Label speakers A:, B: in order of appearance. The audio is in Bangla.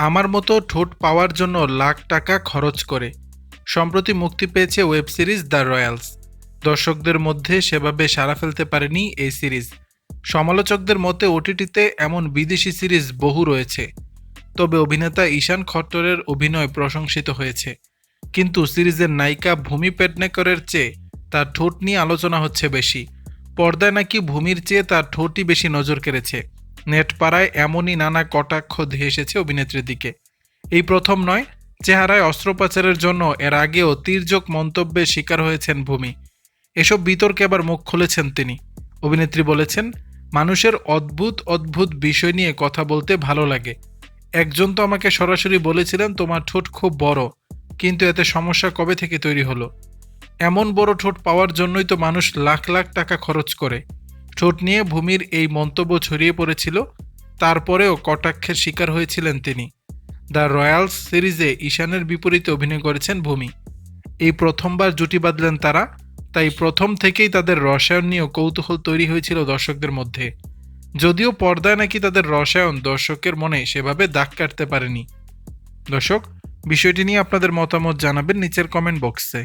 A: আমার মতো ঠোঁট পাওয়ার জন্য লাখ টাকা খরচ করে। সম্প্রতি মুক্তি পেয়েছে ওয়েব সিরিজ দ্য রয়্যালস। দর্শকদের মধ্যে সেভাবে সাড়া ফেলতে পারেনি এই সিরিজ। সমালোচকদের মতে ওটিটিতে এমন বিদেশি সিরিজ বহু রয়েছে। তবে অভিনেতা ঈশান খট্টরের অভিনয় প্রশংসিত হয়েছে। কিন্তু সিরিজের নায়িকা ভূমি পেডনেকরের চেয়ে তার ঠোঁট নিয়ে আলোচনা হচ্ছে বেশি। পর্দায় নাকি ভূমির চেয়ে তার ঠোঁটই বেশি নজর কেড়েছে। নেটপাড়ায় এমনই নানা কটাক্ষ ধেয়ে এসেছে অভিনেত্রীর দিকে। এই প্রথম নয়, চেহারায় অস্ত্রোপচারের জন্য এর আগেও তীর্যক মন্তব্যের শিকার হয়েছেন ভূমি। এসব বিতর্কে আবার মুখ খুলেছেন তিনি। অভিনেত্রী বলেছেন, মানুষের অদ্ভুত অদ্ভুত বিষয় নিয়ে কথা বলতে ভালো লাগে। একজন তো আমাকে সরাসরি বলেছিলেন, তোমার ঠোঁট খুব বড়, কিন্তু এতে সমস্যা কবে থেকে তৈরি হলো? এমন বড় ঠোঁট পাওয়ার জন্যই তো মানুষ লাখ লাখ টাকা খরচ করে। ঠোঁট নিয়ে ভূমির এই মন্তব্য ছড়িয়ে পড়েছিল। তারপরেও কটাক্ষের শিকার হয়েছিলেন তিনি। দ্য রয়্যালস সিরিজে ঈশানের বিপরীতে অভিনয় করেছেন ভূমি। এই প্রথমবার জুটি বাঁধলেন তারা, তাই প্রথম থেকেই তাদের রসায়ন নিয়েও কৌতূহল তৈরি হয়েছিল দর্শকদের মধ্যে। যদিও পর্দায় নাকি তাদের রসায়ন দর্শকের মনে সেভাবে দাগ কাটতে পারেনি। দর্শক, বিষয়টি নিয়ে আপনাদের মতামত জানাবেন নিচের কমেন্ট বক্সে